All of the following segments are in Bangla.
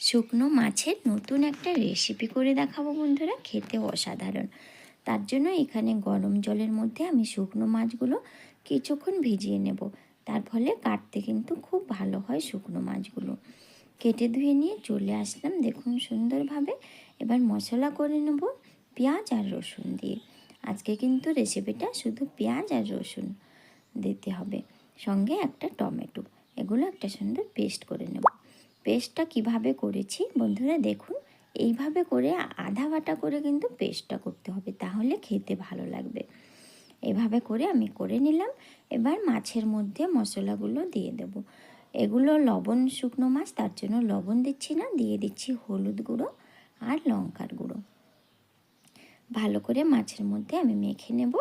শুকনো মাছের নতুন একটা রেসিপি করে দেখাবো বন্ধুরা, খেতে অসাধারণ। তার জন্য এখানে গরম জলের মধ্যে আমি শুকনো মাছগুলো কিছুক্ষণ ভিজিয়ে নেব। তার ফলে কাটতে কিন্তু খুব ভালো হয় শুকনো মাছগুলো। কেটে ধুয়ে নিয়ে চলে আসলাম, দেখুন সুন্দরভাবে। এবার মশলা করে নেব পেঁয়াজ আর রসুন দিয়ে। আজকে কিন্তু রেসিপিটা শুধু পেঁয়াজ আর রসুন দিতে হবে। সঙ্গে একটা টমেটো, এগুলো একটা সুন্দর পেস্ট করে নেব। পেস্টটা কীভাবে করেছি বন্ধুরা দেখুন। এইভাবে করে আধা বাটা করে কিন্তু পেস্টটা করতে হবে, তাহলে খেতে ভালো লাগবে। এভাবে করে আমি করে নিলাম। এবার মাছের মধ্যে মশলাগুলো দিয়ে দেব। এগুলো লবণ, শুকনো মাছ, তার জন্য লবণ দিচ্ছি না, দিয়ে দিচ্ছি হলুদ গুঁড়ো আর লঙ্কার গুঁড়ো। ভালো করে মাছের মধ্যে আমি মেখে নেব।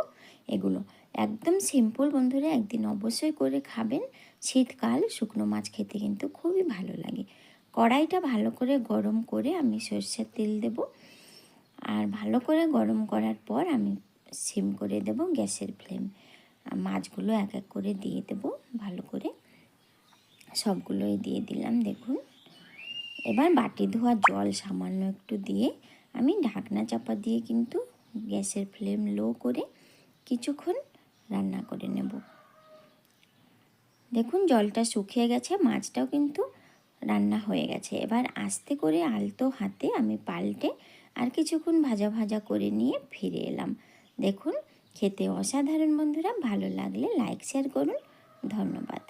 এগুলো। একদম সিম্পল বন্ধুরা, একদিন অবশ্যই করে খাবেন। শীতকাল, শুকনো মাছ খেতে কিন্তু খুবই ভালো লাগে। কড়াইটা ভালো করে গরম করে আমি সর্ষের তেল দেব। আর ভালো করে গরম করার পর আমি সিম করে দেব গ্যাসের ফ্লেম। মাছগুলো এক এক করে দিয়ে দেব ভালো করে। সবগুলোই দিয়ে দিলাম, দেখুন। এবার বাটি ধোয়া জল সামান্য একটু দিয়ে আমি ঢাকনা চাপা দিয়ে কিন্তু গ্যাসের ফ্লেম লো করে কিছুক্ষণ রান্না করে নেব। দেখুন, জলটা শুকিয়ে গেছে, মাছটাও কিন্তু রান্না হয়ে গেছে। এবার আস্তে করে আলতো হাতে আমি পাল্টে আর কিছুক্ষণ ভাজা ভাজা করে নিয়ে ফিরে এলাম। দেখুন, খেতে অসাধারণ বন্ধুরা, ভালো লাগলে লাইক, শেয়ার করুন। ধন্যবাদ।